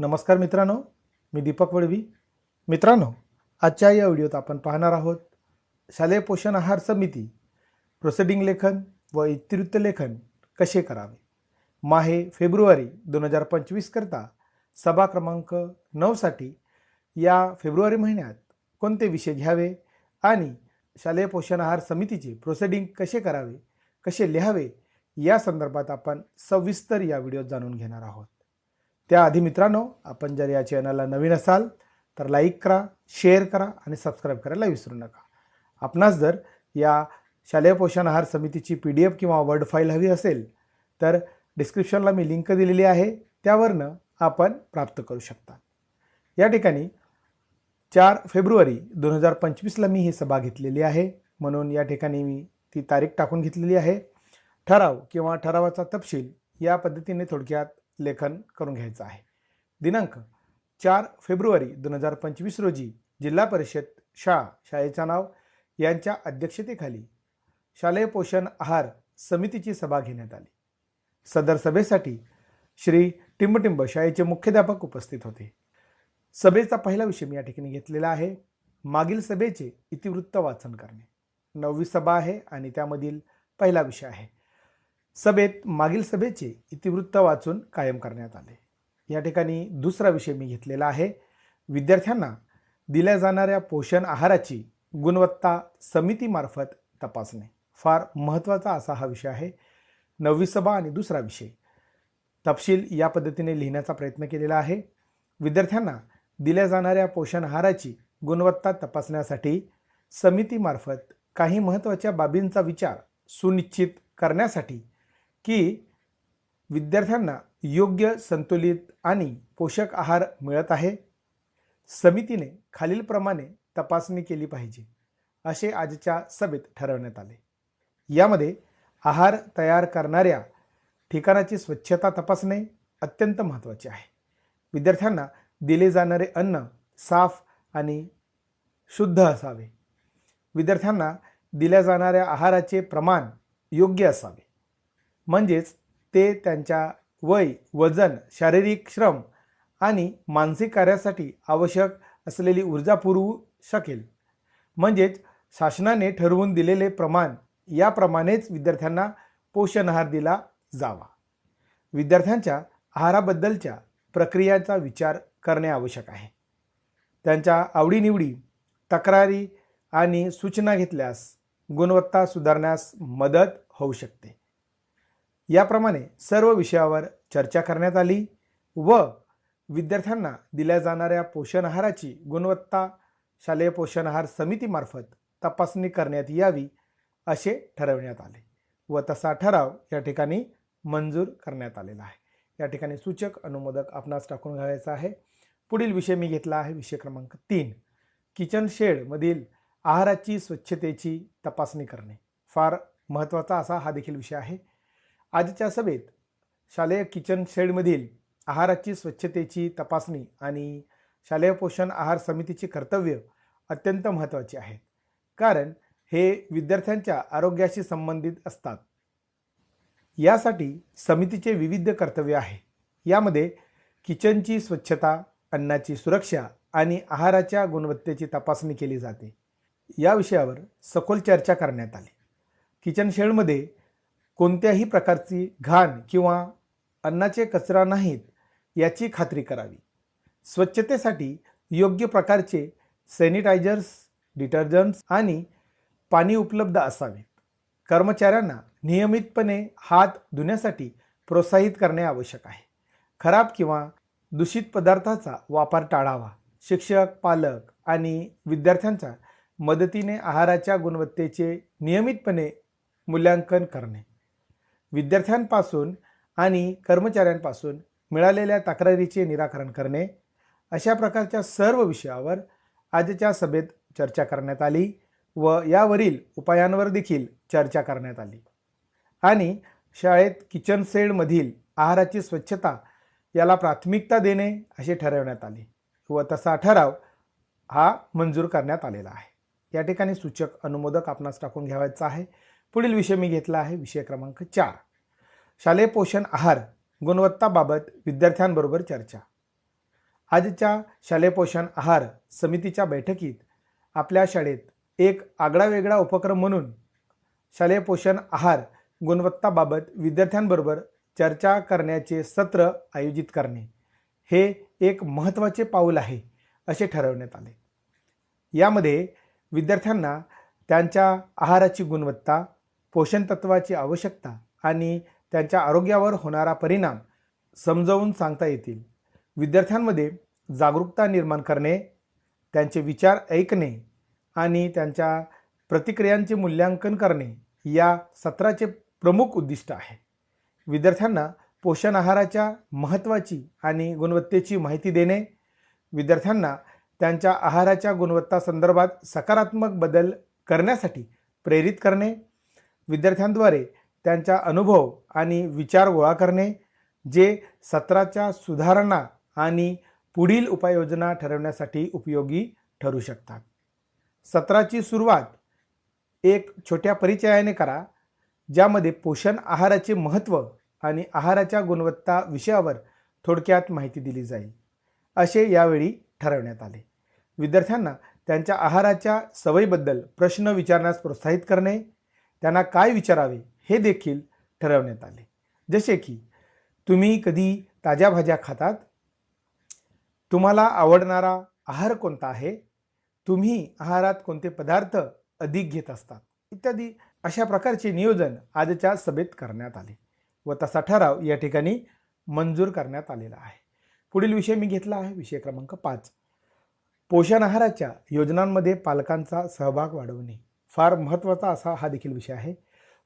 नमस्कार मित्रांनो मी दीपक वडवी मित्रांनो आजच्या या व्हिडिओत आपण पाहणार आहोत शालेय पोषण आहार समिती प्रोसेडिंग लेखन व इतिवृत्त लेखन कसे करावे? माहे फेब्रुवारी दोन हजार पंचवीसकरता सभा क्रमांक नऊसाठी या फेब्रुवारी महिन्यात कोणते विषय घ्यावे आणि शालेय पोषण आहार समितीचे प्रोसेडिंग कसे करावे कसे लिहावे या संदर्भात आपण सविस्तर या व्हिडिओत जाणून घेणार आहोत. त्याआधी मित्रांनो आपण जर या चॅनलला नवीन असाल तर लाईक करा शेअर करा आणि सबस्क्राईब करायला विसरू नका. आपणास जर या शालेय पोषण आहार समितीची पी डी एफ किंवा वर्ड फाईल हवी असेल तर डिस्क्रिप्शनला मी लिंक दिलेली आहे त्यावरनं आपण प्राप्त करू शकता. या ठिकाणी चार फेब्रुवारी दोन हजार पंचवीसला मी ही सभा घेतलेली आहे म्हणून या ठिकाणी मी ती तारीख टाकून घेतलेली आहे. ठराव किंवा ठरावाचा तपशील या पद्धतीने थोडक्यात लेखन करून घ्यायचं आहे. दिनांक चार फेब्रुवारी दोन हजार पंचवीस रोजी जिल्हा परिषद शाळा शाळेचं नाव यांच्या अध्यक्षतेखाली शालेय पोषण आहार समितीची सभा घेण्यात आली. सदर सभेसाठी श्री टिंबटिंब शाळेचे मुख्याध्यापक उपस्थित होते. सभेचा पहिला विषय मी या ठिकाणी घेतलेला आहे. मागील सभेचे इतिवृत्त वाचन करणे. नववी सभा आहे आणि त्यामधील पहिला विषय आहे. सभेत मागील सभेचे इतिवृत्त वाचून कायम करण्यात आले. या ठिकाणी दुसरा विषय मी घेतलेला आहे. विद्यार्थ्यांना दिल्या जाणाऱ्या पोषण आहाराची गुणवत्ता समितीमार्फत तपासणे. फार महत्त्वाचा असा हा विषय आहे. नववी सभा आणि दुसरा विषय. तपशील या पद्धतीने लिहिण्याचा प्रयत्न केलेला आहे. विद्यार्थ्यांना दिल्या जाणाऱ्या पोषण आहाराची गुणवत्ता तपासण्यासाठी समितीमार्फत काही महत्त्वाच्या बाबींचा विचार सुनिश्चित करण्यासाठी की विद्यार्थ्यांना योग्य संतुलित आणि पोषक आहार मिळत आहे. समितीने खालीलप्रमाणे तपासणी केली पाहिजे असे आजच्या सभेत ठरवण्यात आले. यामध्ये आहार तयार करणाऱ्या ठिकाणाची स्वच्छता तपासणे अत्यंत महत्त्वाचे आहे. विद्यार्थ्यांना दिले जाणारे अन्न साफ आणि शुद्ध असावे. विद्यार्थ्यांना दिल्या जाणाऱ्या आहाराचे प्रमाण योग्य असावे. म्हणजेच ते त्यांच्या वय वजन शारीरिक श्रम आणि मानसिक कार्यासाठी आवश्यक असलेली ऊर्जा पुरवू शकेल. म्हणजेच शासनाने ठरवून दिलेले प्रमाण याप्रमाणेच विद्यार्थ्यांना पोषण आहार दिला जावा. विद्यार्थ्यांच्या आहाराबद्दलच्या प्रक्रियांचा विचार करणे आवश्यक आहे. त्यांच्या आवडीनिवडी तक्रारी आणि सूचना घेतल्यास गुणवत्ता सुधारण्यास मदत होऊ शकते. याप्रमाणे सर्व विषयावर चर्चा करण्यात आली व विद्यार्थ्यांना दिल्या जाणाऱ्या पोषण आहाराची गुणवत्ता शालेय पोषण आहार समितीमार्फत तपासणी करण्यात यावी असे ठरवण्यात आले व तसा ठराव या ठिकाणी मंजूर करण्यात आलेला आहे. या ठिकाणी सूचक अनुमोदक आपणास टाकून घालायचा आहे. पुढील विषय मी घेतला आहे विषय क्रमांक तीन. किचन शेडमधील आहाराची स्वच्छतेची तपासणी करणे. फार महत्त्वाचा असा हा देखील विषय आहे. आजच्या सभेत शालेय किचन शेडमधील आहाराची स्वच्छतेची तपासणी आणि शालेय पोषण आहार समितीची कर्तव्य अत्यंत महत्त्वाची आहेत. कारण हे विद्यार्थ्यांच्या आरोग्याशी संबंधित असतात. यासाठी समितीचे विविध कर्तव्य आहे. यामध्ये किचनची स्वच्छता अन्नाची सुरक्षा आणि आहाराच्या गुणवत्तेची तपासणी केली जाते. या विषयावर सखोल चर्चा करण्यात आली. किचन शेडमध्ये कोणत्याही प्रकारची घाण किंवा अन्नाचे कचरा नाहीत याची खात्री करावी. स्वच्छतेसाठी योग्य प्रकारचे सॅनिटायझर्स डिटर्जंट्स आणि पाणी उपलब्ध असावेत. कर्मचाऱ्यांना नियमितपणे हात धुण्यासाठी प्रोत्साहित करणे आवश्यक आहे. खराब किंवा दूषित पदार्थाचा वापर टाळावा. शिक्षक पालक आणि विद्यार्थ्यांच्या मदतीने आहाराच्या गुणवत्तेचे नियमितपणे मूल्यांकन करणे. विद्यार्थ्यांपासून आणि कर्मचाऱ्यांपासून मिळालेल्या तक्रारीचे निराकरण करणे अशा प्रकारच्या सर्व विषयावर आजच्या सभेत चर्चा करण्यात आली व यावरील उपायांवर देखील चर्चा करण्यात आली. आणि शाळेत किचन सेडमधील आहाराची स्वच्छता याला प्राथमिकता देणे असे ठरवण्यात आले व तसा ठराव हा मंजूर करण्यात आलेला आहे. या ठिकाणी सूचक अनुमोदक आपणास टाकून घ्यावायचा आहे. पुढील विषय मी घेतला आहे विषय क्रमांक चार. शालेय पोषण आहार गुणवत्ताबाबत विद्यार्थ्यांबरोबर चर्चा. आजच्या शालेय पोषण आहार समितीच्या बैठकीत आपल्या शाळेत एक आगळावेगळा उपक्रम म्हणून शालेय पोषण आहार गुणवत्ताबाबत विद्यार्थ्यांबरोबर चर्चा करण्याचे सत्र आयोजित करणे हे एक महत्त्वाचे पाऊल आहे असे ठरवण्यात आले. यामध्ये विद्यार्थ्यांना त्यांच्या आहाराची गुणवत्ता पोषण तत्वाची आवश्यकता आणि त्यांच्या आरोग्यावर होणारा परिणाम समजावून सांगता येतील. विद्यार्थ्यांमध्ये जागरूकता निर्माण करणे त्यांचे विचार ऐकणे आणि त्यांच्या प्रतिक्रियांचे मूल्यांकन करणे या सत्राचे प्रमुख उद्दिष्ट आहे. विद्यार्थ्यांना पोषण आहाराच्या महत्त्वाची आणि गुणवत्तेची माहिती देणे विद्यार्थ्यांना त्यांच्या आहाराच्या गुणवत्ता संदर्भात सकारात्मक बदल करण्यासाठी प्रेरित करणे विद्यार्थ्यांद्वारे त्यांचा अनुभव आणि विचार गोळा करणे जे सत्राच्या सुधारणा आणि पुढील उपाययोजना ठरवण्यासाठी उपयोगी ठरू शकतात. सत्राची सुरुवात एक छोट्या परिचयाने करा ज्यामध्ये पोषण आहाराचे महत्त्व आणि आहाराच्या गुणवत्ता विषयावर थोडक्यात माहिती दिली जाईल. असे यावेळी ठरवण्यात आले. विद्यार्थ्यांना त्यांच्या आहाराच्या सवयीबद्दल प्रश्न विचारण्यास प्रोत्साहित करणे त्यांना काय विचारावे हे देखील ठरवण्यात आले. जसे की तुम्ही कधी ताज्या भाज्या खातात? तुम्हाला आवडणारा आहार कोणता आहे? तुम्ही आहारात कोणते पदार्थ अधिक घेत असतात? इत्यादी अशा प्रकारचे नियोजन आजच्या सभेत करण्यात आले व तसा ठराव या ठिकाणी मंजूर करण्यात आलेला आहे. पुढील विषय मी घेतला आहे विषय क्रमांक पाच. पोषण आहाराच्या योजनांमध्ये पालकांचा सहभाग वाढवणे. फार महत्त्वाचा असा हा देखील विषय आहे.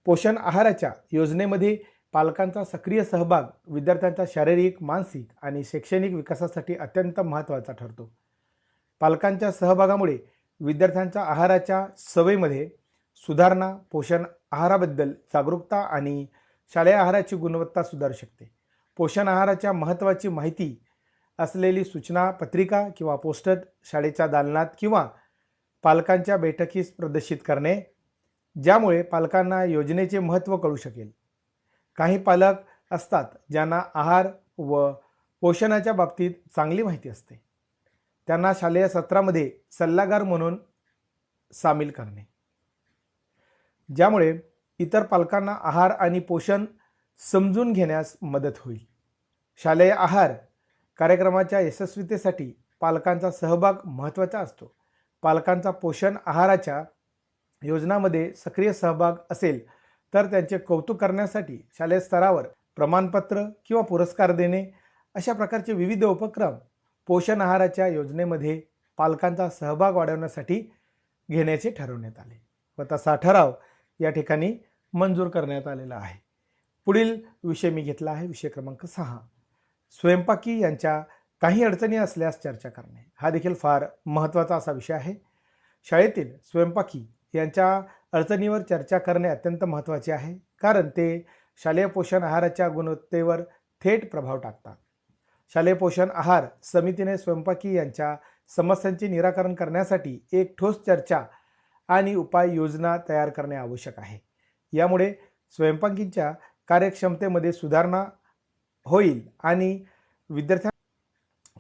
पोषण आहाराच्या योजनेमध्ये पालकांचा सक्रिय सहभाग विद्यार्थ्यांच्या शारीरिक मानसिक आणि शैक्षणिक विकासासाठी अत्यंत महत्त्वाचा ठरतो. पालकांच्या सहभागामुळे विद्यार्थ्यांच्या आहाराच्या सवयीमध्ये सुधारणा पोषण आहाराबद्दल जागरूकता आणि शालेय आहाराची गुणवत्ता सुधारू शकते. पोषण आहाराच्या महत्त्वाची माहिती असलेली सूचना पत्रिका किंवा पोस्टर शाळेच्या दालनात किंवा पालकांच्या बैठकीस प्रदर्शित करणे ज्यामुळे पालकांना योजनेचे महत्त्व कळू शकेल. काही पालक असतात ज्यांना आहार व पोषणाच्या बाबतीत चांगली माहिती असते. त्यांना शालेय सत्रामध्ये सल्लागार म्हणून सामील करणे. ज्यामुळे इतर पालकांना आहार आणि पोषण समजून घेण्यास मदत होईल. शालेय आहार कार्यक्रमाच्या यशस्वीतेसाठी पालकांचा सहभाग महत्त्वाचा असतो. पालकांचा पोषण आहाराच्या योजनामध्ये सक्रिय सहभाग असेल तर त्यांचे कौतुक करण्यासाठी शालेय स्तरावर प्रमाणपत्र किंवा पुरस्कार देणे अशा प्रकारचे विविध उपक्रम पोषण आहाराच्या योजनेमध्ये पालकांचा सहभाग वाढवण्यासाठी घेण्याचे ठरवण्यात आले व तसा ठराव या ठिकाणी मंजूर करण्यात आलेला आहे. पुढील विषय मी घेतला आहे विषय क्रमांक सहा. स्वयंपाकी यांच्या काही अडचणी असल्यास चर्चा करणे. हा देखील फार महत्त्वाचा असा विषय आहे. शाळेतील स्वयंपाकी यांच्या अडचणीवर चर्चा करणे अत्यंत महत्त्वाचे आहे. कारण ते शालेय पोषण आहाराच्या गुणवत्तेवर थेट प्रभाव टाकतात. शालेय पोषण आहार समितीने स्वयंपाकी यांच्या समस्यांचे निराकरण करण्यासाठी एक ठोस चर्चा आणि उपाययोजना तयार करणे आवश्यक आहे. यामुळे स्वयंपाकींच्या कार्यक्षमतेमध्ये सुधारणा होईल आणि विद्यार्थ्यां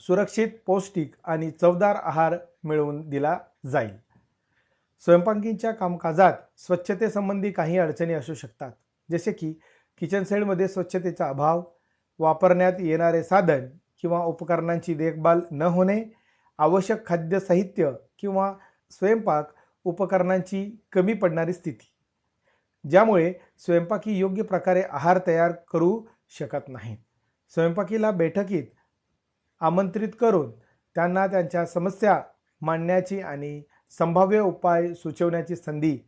सुरक्षित पौष्टिक आणि चवदार आहार मिळवून दिला जाईल. स्वयंपाकींच्या कामकाजात स्वच्छतेसंबंधी काही अडचणी असू शकतात जसे की किचन सेडमध्ये स्वच्छतेचा अभाव वापरण्यात येणारे साधन किंवा उपकरणांची देखभाल न होणे आवश्यक खाद्य साहित्य किंवा स्वयंपाक उपकरणांची कमी पडणारी स्थिती. ज्यामुळे स्वयंपाकी योग्य प्रकारे आहार तयार करू शकत नाहीत. स्वयंपाकीला बैठकीत आमंत्रित करून त्यांना त्यांच्या समस्या मांडण्याची आणि संभाव्य उपाय सुचवण्याची संधी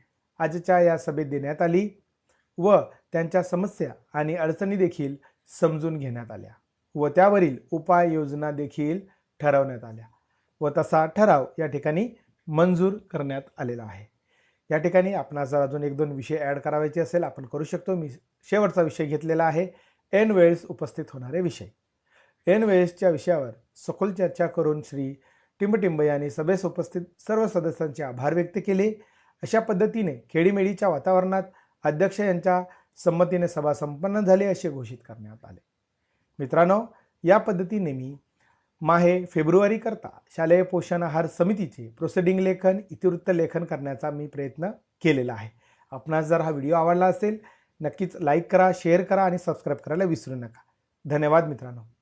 आजच्या या सभेत देण्यात आली व त्यांच्या समस्या आणि अडचणी देखील समजून घेण्यात आल्या व त्यावरील उपाययोजना देखील ठरवण्यात आल्या व तसा ठराव या ठिकाणी मंजूर करण्यात आलेला आहे. या ठिकाणी आपणास जर अजून एक दोन विषय ॲड करावायचे असेल आपण करू शकतो. मी शेवटचा विषय घेतलेला आहे. एन वेळेस उपस्थित होणारे विषय. एन वेळेसच्या विषयावर सखोल चर्चा करून श्री टिंबटिंब यांनी सभेस उपस्थित सर्व सदस्यांचे आभार व्यक्त केले. अशा पद्धतीने खेडीमेडीच्या वातावरणात अध्यक्ष यांच्या संमतीने सभा संपन्न झाली असे घोषित करण्यात आले. मित्रांनो या पद्धतीने मी माहे फेब्रुवारीकरता शालेय पोषण आहार समितीचे प्रोसिडिंग लेखन इतिवृत्त लेखन करण्याचा मी प्रयत्न केलेला आहे. आपणास जर हा व्हिडिओ आवडला असेल नक्कीच लाईक करा शेअर करा आणि सबस्क्राईब करायला विसरू नका. धन्यवाद मित्रांनो.